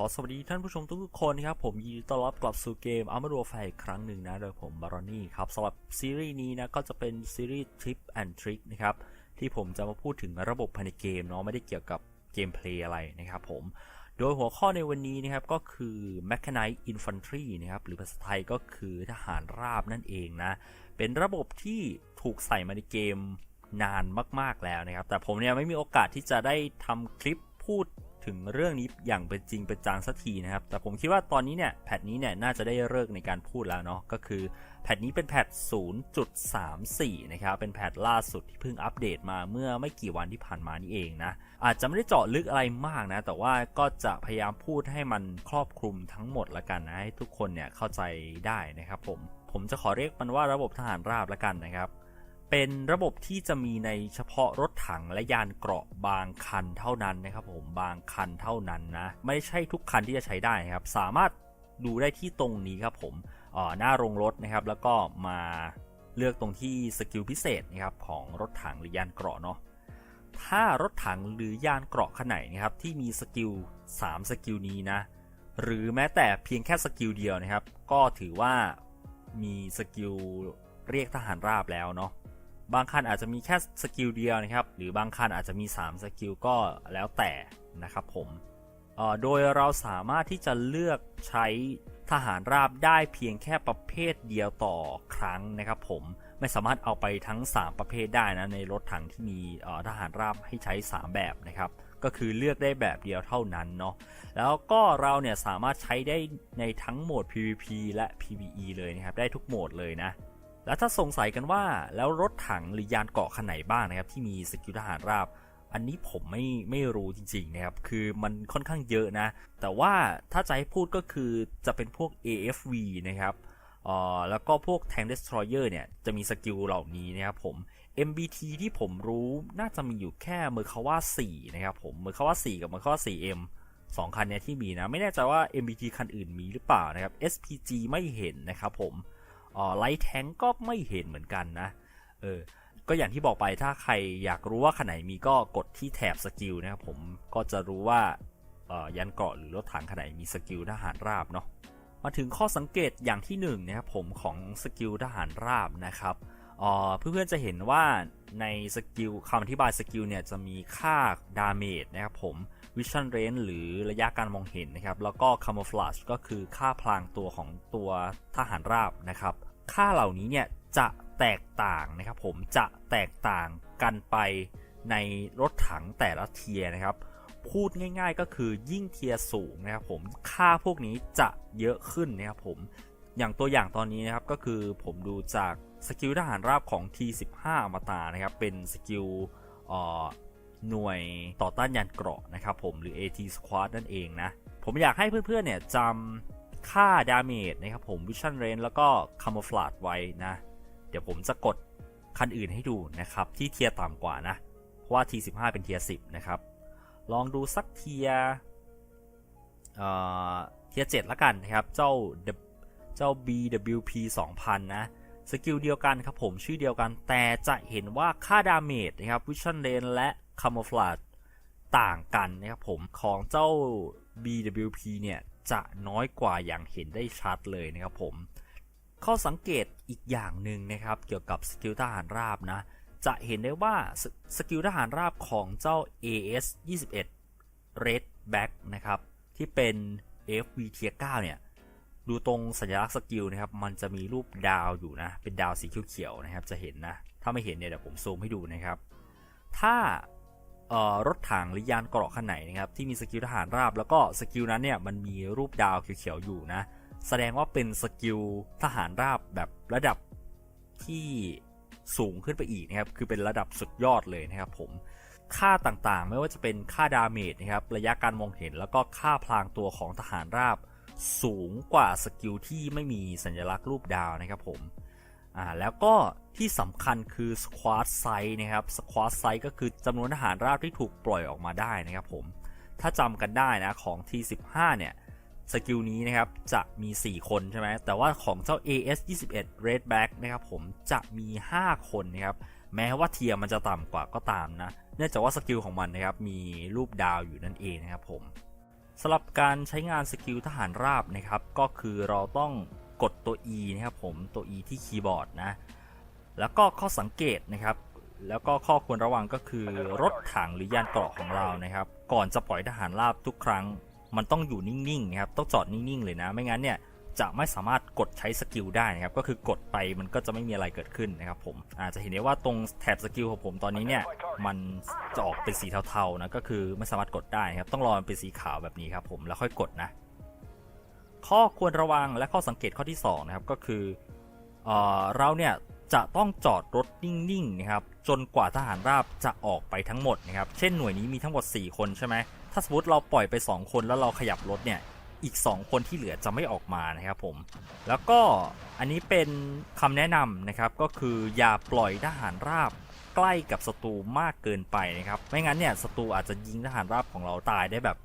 ขอสวัสดีท่านผู้ชมทุกๆคนนะครับผมยินดีต้อนรับกลับสู่เกม Armored Warfare อีกครั้งหนึ่งนะโดยผมบารอนี่ครับสำหรับซีรีส์นี้นะก็จะเป็นซีรีส์ Tip and Trick นะครับที่ผมจะมาพูดถึงระบบภายในเกมเนาะไม่ได้เกี่ยวกับเกมเพลย์อะไรนะครับผมโดยหัวข้อในวันนี้นะครับก็คือ Mechanized Infantry นะครับหรือภาษาไทยก็คือทหารราบนั่นเองนะเป็นระบบที่ถูกใส่มาในเกมนานมาก ๆแล้วนะครับแต่ผมเนี่ยไม่มีโอกาสที่จะได้ทำคลิปพูด ถึงเรื่องนี้อย่างเป็นจริงเป็นจังสักทีนะครับ แต่ผมคิดว่าตอนนี้เนี่ยแพทนี้เนี่ยน่าจะได้เลิกในการพูดแล้วเนาะก็คือแพทนี้เป็นแพท 0.34 นะครับ เป็นแพทล่าสุดที่เพิ่งอัปเดตมาเมื่อไม่กี่วันที่ผ่านมานี่เองนะ อาจจะไม่ได้เจาะลึกอะไรมากนะ แต่ว่าก็จะพยายามพูดให้มันครอบคลุมทั้งหมดละกันนะให้ทุกคนเนี่ยเข้าใจได้นะครับผม ผมจะขอเรียกมันว่าระบบทหารราบละกันนะครับ เป็นระบบที่จะมีในเฉพาะรถถังและยานเกราะบางคันเท่านั้นนะครับผมบางคันเท่านั้นนะไม่ใช่ทุกคันที่จะใช้ได้นะครับสามารถดูได้ที่ตรงนี้ครับผมอ่อหน้าโรงรถนะครับแล้วก็มาเลือกตรงที่สกิลพิเศษนะครับของรถถังหรือยานเกราะเนาะถ้ารถถังหรือยานเกราะขนาดนะครับที่มีสกิล3สกิลนี้นะหรือแม้แต่เพียงแค่สกิลเดียวนะครับ ก็ถือว่ามีสกิลเรียกทหารราบแล้วเนาะ บางคันอาจจะมีแค่สกิลเดียวนะครับหรือบางคันอาจจะมี 3 สกิลก็แล้วแต่นะครับผมโดยเราสามารถที่จะเลือกใช้ทหารราบได้เพียงแค่ประเภทเดียวต่อครั้งนะครับผมไม่สามารถเอาไปทั้ง 3 ประเภทได้นะในรถถังที่มีทหารราบให้ใช้ 3 แบบนะครับก็คือเลือกได้แบบเดียวเท่านั้นเนาะแล้วก็เราเนี่ยสามารถใช้ได้ในทั้งโหมด PVP และ PVE เลยนะครับได้ทุกโหมดเลยนะ แล้วถ้าสงสัยกันว่าแล้วรถถังหรือยานเกาะคันไหนบ้างนะครับที่มีสกิลทหารราบ อันนี้ผมไม่ไม่รู้จริงๆนะครับคือมันค่อนข้างเยอะนะ แต่ว่าถ้าจะให้พูดก็คือจะเป็นพวก AFV นะครับออแล้วก็พวก Tank Destroyer เนี่ยจะมีสกิลเหล่านี้นะครับผม MBT ที่ผมรู้น่าจะมีอยู่แค่เมอร์คาว่า4นะครับผมเมอร์คาว่า4กับเมอร์คาว่า 4M สองคันเนี้ยที่มีนะ ไม่แน่ใจว่า MBT คันอื่นมีหรือเปล่านะครับ SPG ไม่เห็นนะครับผม อ๋อไลท์แทงก็ไม่เห็นเหมือนกันนะเออก็อย่างที่บอกไปถ้าใครอยากรู้ว่าคันไหนมีก็กดที่แถบสกิลนะครับผมก็จะรู้ว่าเออยันเกราะหรือรถถังคันไหนมีสกิลทหารราบเนาะมาถึงข้อสังเกตอย่างที่1นงนะครับผมของสกิลทหารราบนะครับอ๋อเพื่อนๆจะเห็นว่าในสกิลคำอธิบายสกิลเนี่ยจะมีค่าดาเมจนะครับผม Vision Range หรือระยะการมองเห็นนะครับแล้วก็ Camouflage ก็คือค่าพลางตัวของตัวทหารราบนะครับ ค่าเหล่านี้เนี่ยจะแตกต่างนะครับผมจะแตกต่างกันไปในรถถังแต่ละเทียนะครับ พูดง่ายๆก็คือยิ่งเทียสูงนะครับผมค่าพวกนี้จะเยอะขึ้นนะครับผมอย่างตัวอย่างตอนนี้นะครับก็คือผมดูจากสกิลทหารราบของ T15 อมตะนะครับเป็นสกิลเอ่อหน่วยต่อต้านยานเกราะนะครับผมหรือ AT Squad นั่นเองนะ ผมอยากให้เพื่อนๆเนี่ยจำ ค่าดาเมจนะครับผม Vision Range แล้วก็ Camouflage ไว้นะ เดี๋ยวผมจะกดคันอื่นให้ดูนะครับ ที่เทียร์ต่ำกว่านะ เพราะว่า T15 เป็นเทียร์10 นะครับ ลองดูสักเทียร์เอ่อเทียร์7ละกันนะครับ เจ้าเจ้า BWP 2000 นะสกิลเดียวกันครับผมชื่อเดียวกันแต่จะเห็นว่าค่าดาเมจนะครับ Vision Range และ Camouflage ต่างกันนะครับผมของเจ้า BWP เนี่ย จะน้อยกว่าอย่างเห็นได้ชัดเลยนะครับผม ข้อสังเกตอีกอย่างหนึ่งนะครับเกี่ยวกับสกิลทหารราบนะ จะเห็นได้ว่าสสกิลทหารราบของเจ้า AS 21 Red Back นะครับ ที่เป็น FVT 9เนี่ย ดูตรงสัญลักษณ์สกิลนะครับ มันจะมีรูปดาวอยู่นะ เป็นดาวสีเขียวๆนะครับ จะเห็นนะ ถ้าไม่เห็นเนี่ยเดี๋ยวผมซูมให้ดูนะครับ ถ้า รถถังหรือยานเกราะคันไหนนะครับที่มีสกิลทหารราบ แล้วก็สกิลนั้นเนี่ยมันมีรูปดาวเขียวๆอยู่นะ แสดงว่าเป็นสกิลทหารราบแบบระดับที่สูงขึ้นไปอีกนะครับคือเป็นระดับสุดยอดเลยนะครับผมค่าต่างๆ ไม่ว่าจะเป็นค่าดาเมจนะครับระยะการมองเห็นแล้วก็ค่าพลางตัวของทหารราบ สูงกว่าสกิลที่ไม่มีสัญลักษณ์รูปดาวนะครับผม อ่าแล้วก็ที่สำคัญคือ squad size นะครับ squad size ก็คือจำนวนทหารราบที่ถูกปล่อยออกมาได้นะครับผมถ้าจำกันได้นะของ T15 เนี่ยสกิลนี้นะครับจะมี 4 คนใช่ไหมแต่ว่าของเจ้า AS 21 Redback นะครับผมจะมี 5 คนนะครับแม้ว่าเทียมันจะต่ำกว่าก็ตามนะเนื่องจากว่าสกิลของมันนะครับมีรูปดาวอยู่นั่นเองนะครับผมสำหรับการใช้งานสกิลทหารราบนะครับก็คือเราต้อง กดตัว E นะครับผมตัว E ที่คีย์บอร์ดนะแล้วก็ข้อสังเกตนะครับ แล้วก็ข้อควรระวังก็คือรถถังหรือยานเกราะของเรานะครับ ก่อนจะปล่อยทหารราบทุกครั้ง มันต้องอยู่นิ่งๆนะครับต้องจอดนิ่งๆเลยนะ ไม่งั้นเนี่ยจะไม่สามารถกดใช้สกิลได้นะครับ ก็คือกดไปมันก็จะไม่มีอะไรเกิดขึ้นนะครับผมอาจจะเห็นได้ว่าตรงแถบสกิลของผมตอนนี้เนี่ย มันจะออกเป็นสีเทาๆนะ ก็คือไม่สามารถกดได้นะครับ ต้องรอมันเป็นสีขาวแบบนี้ครับผมแล้วค่อยกดนะ ข้อควรระวังและข้อสังเกตข้อที่2นะครับก็คือเออเราเนี่ยจะต้องจอดรถนิ่งๆนะครับจนกว่าทหารราบจะออกไปทั้งหมดนะครับเช่นหน่วยนี้มีทั้งหมด 4 คนใช่ไหมถ้าสมมติเราปล่อยไป 2 คนแล้วเราขยับรถเนี่ยอีก 2 คนที่เหลือจะไม่ออกมานะครับผมแล้วก็อันนี้เป็นคำแนะนำนะครับก็คืออย่าปล่อยทหารราบใกล้กับศัตรูมากเกินไปนะครับไม่งั้นเนี่ยศัตรูอาจจะยิงทหารราบของเราตายได้แบบ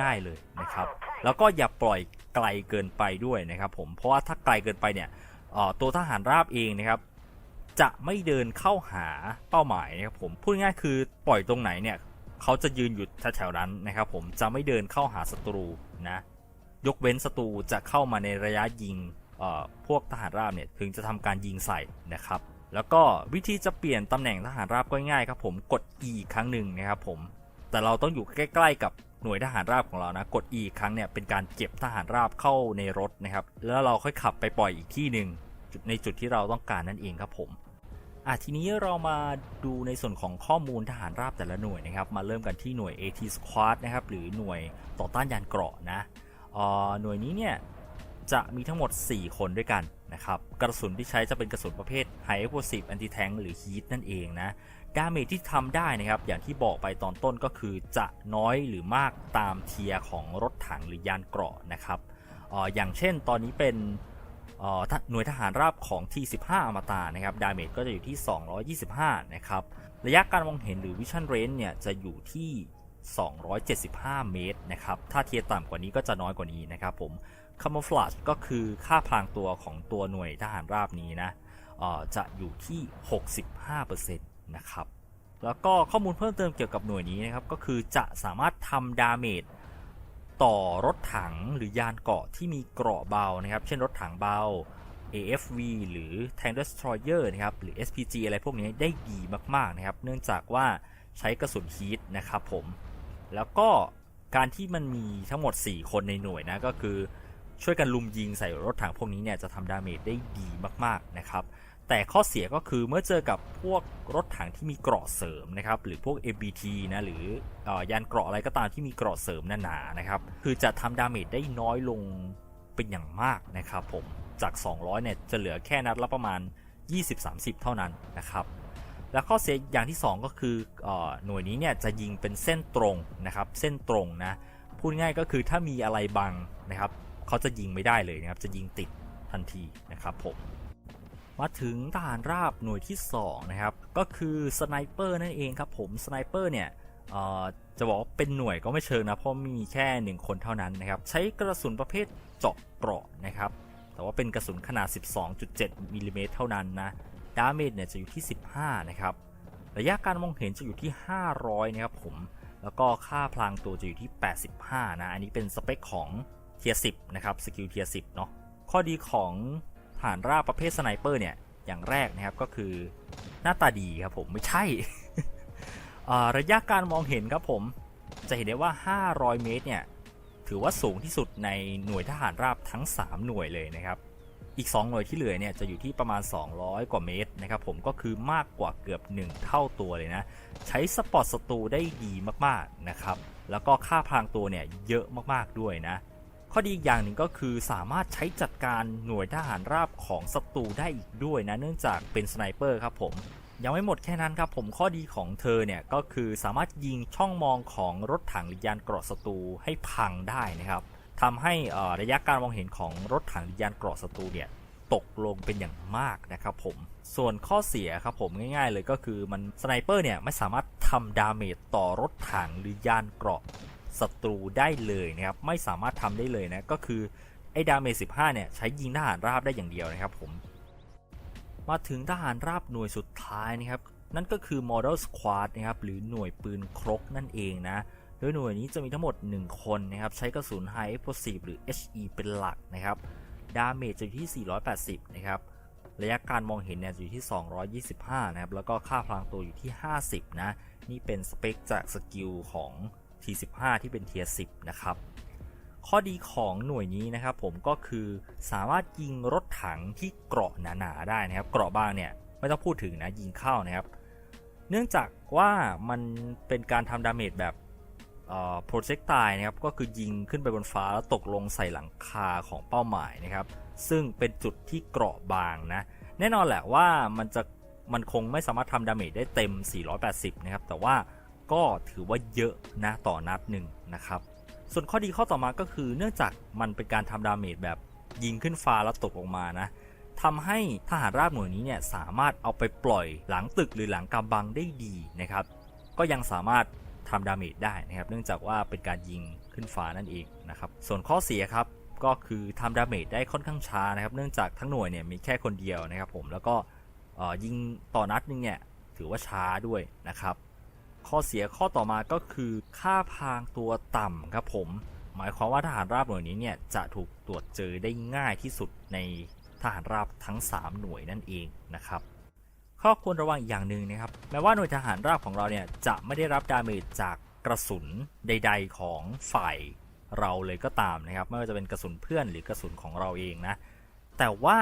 ง่ายๆเลยนะครับ แล้วก็อย่าปล่อยไกลเกินไปด้วยนะครับผมเพราะว่าถ้าไกลเกินไปเนี่ยตัวทหารราบเองนะครับจะไม่เดินเข้าหาเป้าหมายนะครับผมพูดง่ายคือปล่อยตรงไหนเนี่ยเขาจะยืนอยู่แถวๆนั้นนะครับผมจะไม่เดินเข้าหาศัตรูนะยกเว้นศัตรูจะเข้ามาในระยะยิงพวกทหารราบเนี่ยถึงจะทำการยิงใส่นะครับ แล้วก็วิธีจะเปลี่ยนตำแหน่งทหารราบก็ง่ายครับผมกด E ครั้งหนึ่งนะครับผมแต่เราต้องอยู่ใกล้ ๆกับ หน่วยทหารราบของเรานะ กด E ครั้งเนี่ยเป็นการเก็บทหารราบเข้าในรถนะครับ แล้วเราค่อยขับไปปล่อยอีกที่หนึ่งในจุดที่เราต้องการนั่นเองครับผมอะทีนี้เรามาดูในส่วนของข้อมูลทหารราบแต่ละหน่วยนะครับ มาเริ่มกันที่หน่วย AT Squad นะครับ หรือหน่วยต่อต้านยานเกราะนะเอ่อหน่วยนี้เนี่ยจะมีทั้งหมด 4 คนด้วยกันนะครับ กระสุนที่ใช้จะเป็นกระสุนประเภท High Explosive Anti Tank หรือ Heat นั่นเองนะ ดาเมจที่ทำได้นะครับ อย่างที่บอกไปตอนต้นก็คือจะน้อยหรือมากตามเทียร์ของรถถังหรือยานเกราะนะครับอออย่างเช่นตอนนี้เป็นหน่วยทหารราบของ T15 อมตะนะครับ ดาเมจก็จะอยู่ที่ 225 นะครับ ระยะการมองเห็นหรือ Vision Range เนี่ยจะอยู่ที่ 275 เมตรนะครับ ถ้าเทียร์ต่ำกว่านี้ก็จะน้อยกว่านี้นะครับผม Camouflage ก็คือค่าพรางตัวของตัวหน่วยทหารราบนี้นะจะอยู่ที่ 65%น นะครับ แล้วก็ข้อมูลเพิ่มเติมเกี่ยวกับหน่วยนี้นะครับ ก็คือจะสามารถทำดาเมจต่อรถถังหรือยานเกราะที่มีเกราะเบานะครับ เช่นรถถังเบา AFV หรือ Tank Destroyer นะครับ หรือ SPG อะไรพวกนี้ได้ดีมาก ๆ นะครับ เนื่องจากว่าใช้กระสุนฮีทนะครับผม แล้วก็การที่มันมีทั้งหมด 4 คนในหน่วยนะ ก็คือช่วยกันลุมยิงใส่รถถังพวกนี้เนี่ยจะทำดาเมจได้ดีมาก ๆ นะครับ แต่ข้อเสียก็คือเมื่อเจอกับพวกรถถังที่มีเกราะเสริมนะครับ หรือพวก MBT นะหรืออยานเกราะอะไรก็ตามที่มีเกราะเสริมหนาๆนะครับ คือจะทำดาเมจได้น้อยลงเป็นอย่างมากนะครับผมจาก 200 เนี่ยจะเหลือแค่นัดละประมาณ 20-30 เท่านั้นนะครับ แล้วข้อเสียอย่างที่ 2 ก็คืออหน่วยนี้เนี่ยจะยิงเป็นเส้นตรงนะครับ เส้นตรงนะ พูดง่ายก็คือถ้ามีอะไรบังนะครับ เขาจะยิงไม่ได้เลยนะครับ จะยิงติดทันทีนะครับผม มาถึงทหารราบหน่วยที่2นะครับก็คือสไนเปอร์นั่นเองครับผมสไนเปอร์เนี่ยจะบอกว่าเป็นหน่วยก็ไม่เชิงนะเพราะมีแค่ 1 คนเท่านั้นนะครับใช้กระสุนประเภทเจาะเกราะนะครับแต่ว่าเป็นกระสุนขนาด 12.7มิลลิเมตรเท่านั้นนะดาเมจเนี่ยจะอยู่ที่ 15 นะครับระยะการมองเห็นจะอยู่ที่ 500 นะครับผม แล้วก็ค่าพลางตัวจะอยู่ที่ 85 นะ อันนี้เป็นสเปคของเทียร์10นะครับ สกิลเทียร์10เนาะ ข้อดีของ ฐานราบประเภทสไนเปอร์เนี่ยอย่างแรกนะครับก็คือหน้าตาดีครับผมไม่ใช่ระยะการมองเห็นครับผมจะเห็นได้ว่า 500 เมตรเนี่ยถือว่าสูงที่สุดในหน่วยทหารราบทั้ง 3 หน่วยเลยนะครับอีก 2 หน่วยที่เหลือเนี่ยจะอยู่ที่ประมาณ 200 กว่าเมตรนะครับผมก็คือมากกว่าเกือบ 1 เท่าตัวเลยนะใช้สปอร์ตศัตรูได้ดีมากๆนะครับแล้วก็ค่าพรางตัวเนี่ยเยอะมากๆด้วยนะ ข้อดีอีกอย่างหนึ่งก็คือสามารถใช้จัดการหน่วยทหารราบของศัตรูได้อีกด้วยนะเนื่องจากเป็นสไนเปอร์ครับผมยังไม่หมดแค่นั้นครับผมข้อดีของเธอเนี่ยก็คือสามารถยิงช่องมองของรถถังหรือยานเกราะศัตรูให้พังได้นะครับทำให้ระยะการมองเห็นของรถถังหรือยานเกราะศัตรูเนี่ยตกลงเป็นอย่างมากนะครับผม ส่วนข้อเสียครับผมง่ายๆเลยก็คือมันสไนเปอร์เนี่ยไม่สามารถทำดาเมจต่อรถถังหรือยานเกราะ ศัตรูได้เลยนะครับไม่สามารถทำได้เลยนะก็คือไอ้ดาเมจ15เนี่ยใช้ยิงทหารราบได้อย่างเดียวนะครับผม มาถึงทหารราบหน่วยสุดท้ายนะครับ นั่นก็คือ Model Squad นะครับหรือหน่วยปืนครกนั่นเองนะโดยหน่วยนี้จะมีทั้งหมด 1 คนนะครับ ใช้กระสุน High Explosive หรือ HE เป็นหลักนะครับ ดาเมจจะอยู่ที่ 480 นะครับ ระยะการมองเห็นเนี่ยอยู่ที่ 225 นะครับ แล้วก็ค่าพลังตัวอยู่ที่ 50 นะ นี่เป็นสเปคจากสกิลของ T15 ที่เป็นเทียร์10นะครับ ข้อดีของหน่วยนี้นะครับผมก็คือสามารถยิงรถถังที่เกราะหนาๆได้นะครับ เกราะบางเนี่ยไม่ต้องพูดถึงนะยิงเข้านะครับ เนื่องจากว่ามันเป็นการทำดาเมจแบบโปรเจกตายนะครับก็คือยิงขึ้นไปบนฟ้าแล้วตกลงใส่หลังคาของเป้าหมายนะครับ ซึ่งเป็นจุดที่เกราะบางนะ แน่นอนแหละว่ามันจะมันคงไม่สามารถทำดาเมจได้เต็ม 480 นะครับ แต่ว่า ก็ถือว่าเยอะนะต่อนัดหนึ่งนะครับ ส่วนข้อดีข้อต่อมาก็คือ เนื่องจากมันเป็นการทำดาเมจแบบยิงขึ้นฟ้าแล้วตกลงมานะทำให้ทหารราบหน่วยนี้เนี่ยสามารถเอาไปปล่อยหลังตึกหรือหลังกำบังได้ดีนะครับ ก็ยังสามารถทำดาเมจได้นะครับ เนื่องจากว่าเป็นการยิงขึ้นฟ้านั่นเองนะครับ ส่วนข้อเสียครับก็คือทำดาเมจได้ค่อนข้างช้านะครับ เนื่องจากทั้งหน่วยเนี่ยมีแค่คนเดียวนะครับผมแล้วก็ยิงต่อนัดนึงเนี่ยถือว่าช้าด้วยนะครับ ข้อเสียข้อต่อมาก็คือค่าพรางตัวต่ำครับผม หมายความว่าทหารราบหน่วยนี้เนี่ยจะถูกตรวจเจอได้ง่ายที่สุดในทหารราบทั้ง 3 หน่วยนั่นเองนะครับข้อควรระวังอย่างหนึ่งนะครับแม้ว่าหน่วยทหารราบของเราเนี่ยจะไม่ได้รับดาเมจจากกระสุนใด ๆ ของฝ่ายเราเลยก็ตามนะครับ ไม่ว่าจะเป็นกระสุนเพื่อนหรือกระสุนของเราเองนะ แต่ว่า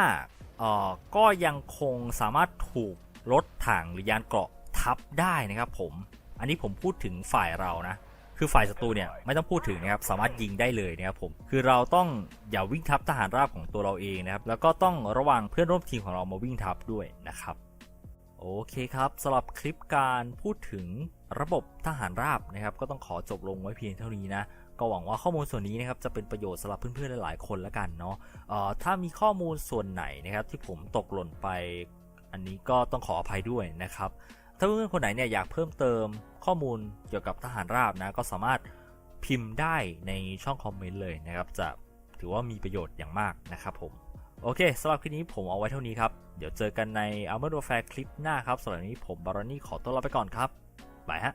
ก็ยังคงสามารถถูกรถถังหรือยานเกราะทับได้นะครับผม อันนี้ผมพูดถึงฝ่ายเรานะ คือฝ่ายศัตรูเนี่ยไม่ต้องพูดถึงนะครับสามารถยิงได้เลยนะครับผมคือเราต้องอย่าวิ่งทับทหารราบของตัวเราเองนะครับแล้วก็ต้องระวังเพื่อนร่วมทีมของเรามาวิ่งทับด้วยนะครับโอเคครับสำหรับคลิปการพูดถึงระบบทหารราบนะครับ ก็ต้องขอจบลงไว้เพียงเท่านี้นะก็หวังว่าข้อมูลส่วนนี้นะครับจะเป็นประโยชน์สำหรับเพื่อนๆหลายๆคนละกันเนาะเอ่อถ้ามีข้อมูลส่วนไหนนะครับที่ผมตกหล่นไป อันนี้ก็ต้องขออภัยด้วยนะครับ ถ้าเพื่อนๆคนไหนเนี่ยอยากเพิ่มเติมข้อมูลเกี่ยวกับทหารราบนะก็สามารถพิมพ์ได้ในช่องคอมเมนต์เลยนะครับ จะถือว่ามีประโยชน์อย่างมากนะครับผม โอเคสำหรับคลิปนี้ผมเอาไว้เท่านี้ครับ เดี๋ยวเจอกันใน Armored Warfare คลิปหน้าครับสำหรับวันนี้ผมบารอนี่ขอตัวลาไปก่อนครับบายฮะ